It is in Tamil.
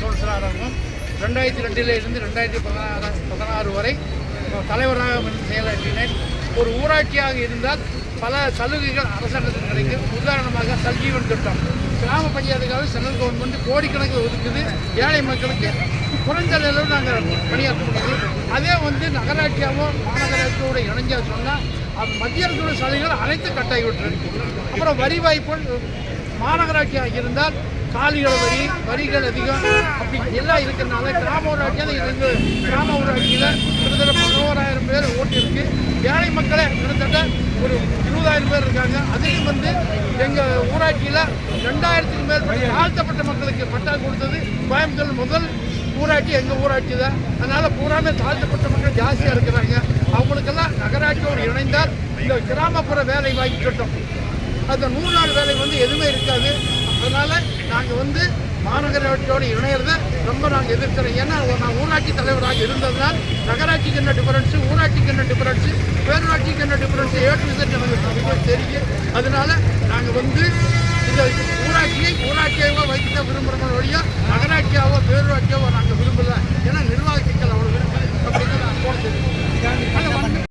கவுன்சிலராகவும் ரெண்டாயிரத்தி ரெண்டில் இருந்து ரெண்டாயிரத்தி பதினாறு பதினாறு வரை தலைவராக செயலாற்றினேன் ஒரு ஊராட்சியாக இருந்தால் பல சலுகைகள் அரசாங்கத்தில் கிடைக்கும். உதாரணமாக சல்ஜீவன் திட்டம். கிராம பஞ்சாயத்துக்காக சென்ட்ரல் கவர்மெண்ட் கோடிக்கணக்கில் ஒதுக்குது. ஏழை மக்களுக்கு குறைந்த அளவில் நாங்கள் பணியாற்ற முடியுது அதே வந்து நகராட்சியாவோ மாநகராட்சியோட இணைஞ்சா சொன்னால் அது மத்திய அரசோட சலுகைகள் அனைத்து கட்டாயி விட்டுருக்கு அப்புறம் வரி வாய்ப்பு மாநகராட்சியாக இருந்தால் காலிகள் வரி வரிகள் அதிகம் அப்படி எல்லாம் இருக்கிறனால கிராம ஊராட்சியாக இருந்து கிராம ஊராட்சியில் கிட்டத்தட்ட பதினோராயிரம் பேர் ஓட்டு இருக்கு. ஏழை மக்களே கிட்டத்தட்ட ஒரு இருபதாயிரம் பேர் இருக்காங்க. அதையும் வந்து எங்கள் ஊராட்சியில் ரெண்டாயிரத்துக்கு மேற்பட்ட தாழ்த்தப்பட்ட மக்களுக்கு பட்டா கொடுத்தது கோயம்புத்தூர் முதல் ஊராட்சி எங்கள் ஊராட்சி தான். அதனால் பூராமே தாழ்த்தப்பட்ட மக்கள் ஜாஸ்தியாக இருக்கிறாங்க. அவங்களுக்கெல்லாம் நகராட்சியோடு இணைந்தால் இந்த கிராமப்புற வேலை வாங்கி அந்த நூறு நாள் வேலை வந்து எதுவுமே இருக்காது. அதனால் நாங்கள் வந்து மாநகராட்சியோட இணையதை ரொம்ப நாங்கள் எதிர்க்கிறோம். ஏன்னா நான் ஊராட்சி தலைவராக இருந்ததுனால் நகராட்சிக்கு என்ன டிஃபரன்ஸு ஊராட்சிக்கு என்ன டிஃபரன்ஸு பேரூராட்சிக்கு என்ன டிஃபரன்ஸு ஏற்றுவதற்கு எங்களுக்கு தெரியும். அதனால் நாங்கள் வந்து இந்த ஊராட்சியை ஊராட்சியாகவோ வைக்க விரும்புகிறோம் வழியோ நகராட்சியாவோ பேரூராட்சியாவோ நாங்கள் விரும்பலை. ஏன்னா நிர்வாக அவ்வளோ